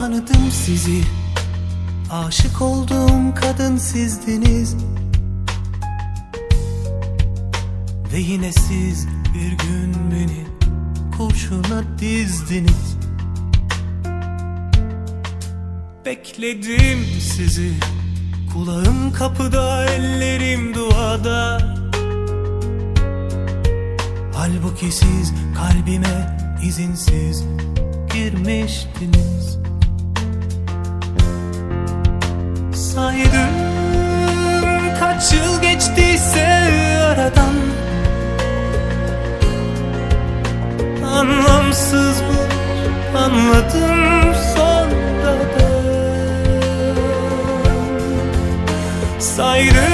Tanıdım sizi. Aşık olduğum kadın sizdiniz. Ve yine siz bir gün beni kurşuna dizdiniz. Bekledim sizi. Kulağım kapıda, ellerim duada. Halbuki siz kalbime izinsiz girmiştiniz Saydım kaç yıl geçtiyse aradan. Anlamsız mı anladım sonradan. Saydım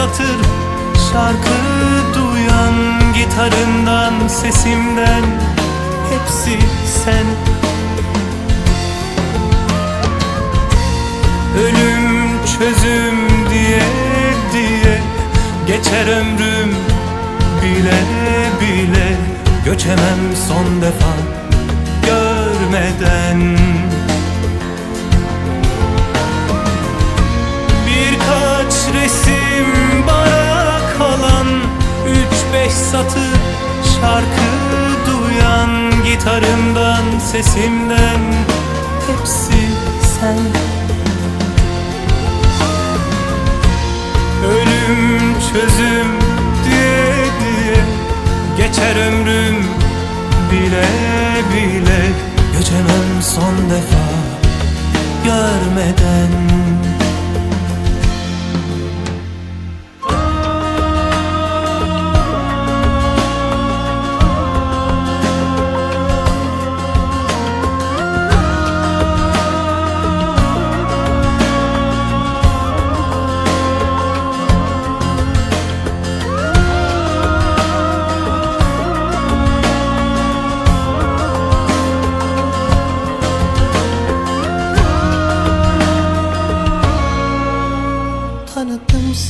satır şarkı duyan Gitarından sesimden hepsi sen. Ölüm çözüm diye diye Geçer ömrüm bile bile Göçemem son defa görmeden duyan Gitarımdan sesimden hepsi sen. Ölüm çözüm diye diye Geçer ömrüm bile bile. Göçemem son defa görmeden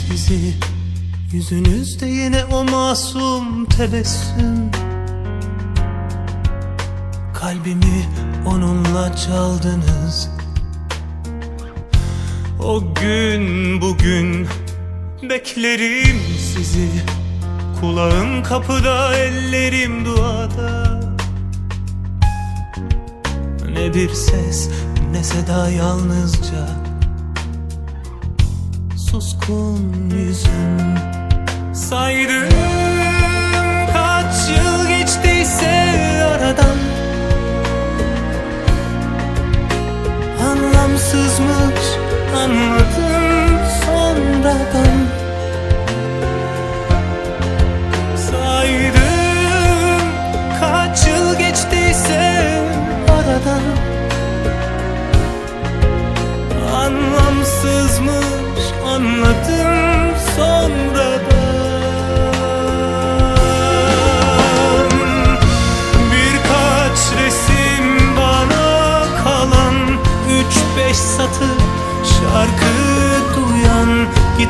sizi. Yüzünüzde yine o masum tebessüm. Kalbimi onunla çaldınız. O gün bugün Beklerim sizi. Kulağım kapıda ellerim duada. Ne bir ses ne seda yalnızca suskun yüzün. Saydım kaç yıl geçtiyse aradan. Anlamsızmış anladım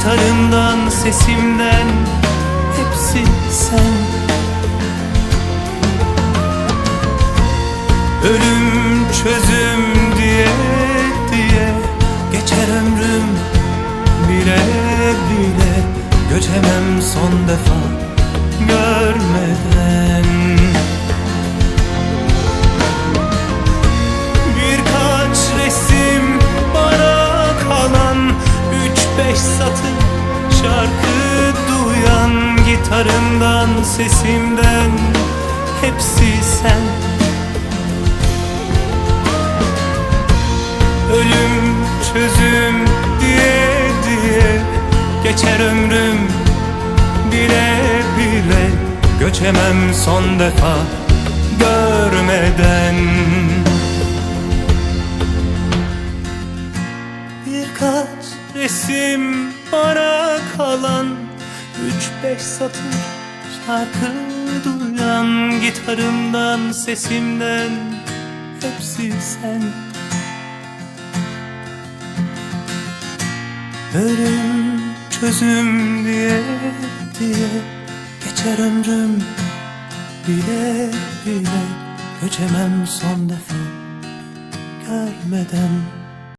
Gitarımdan sesimden hepsi sen. Ölüm çözüm diye diye Geçer ömrüm bile bile. Göçemem son defa görmeden. Birkaç resim bana kalan Üç beş satır şarkı duyan Gitarımdan sesimden hepsi sen. Ölüm çözüm diye diye Geçer ömrüm bile bile. Göçemem son defa görmeden. Birkaç resim bana kalan Üç beş satır şarkı duyan Gitarımdan sesimden hepsi sen. Ölüm çözüm diye diye Geçer ömrüm. Bile bile Göçemem son defa. Görmeden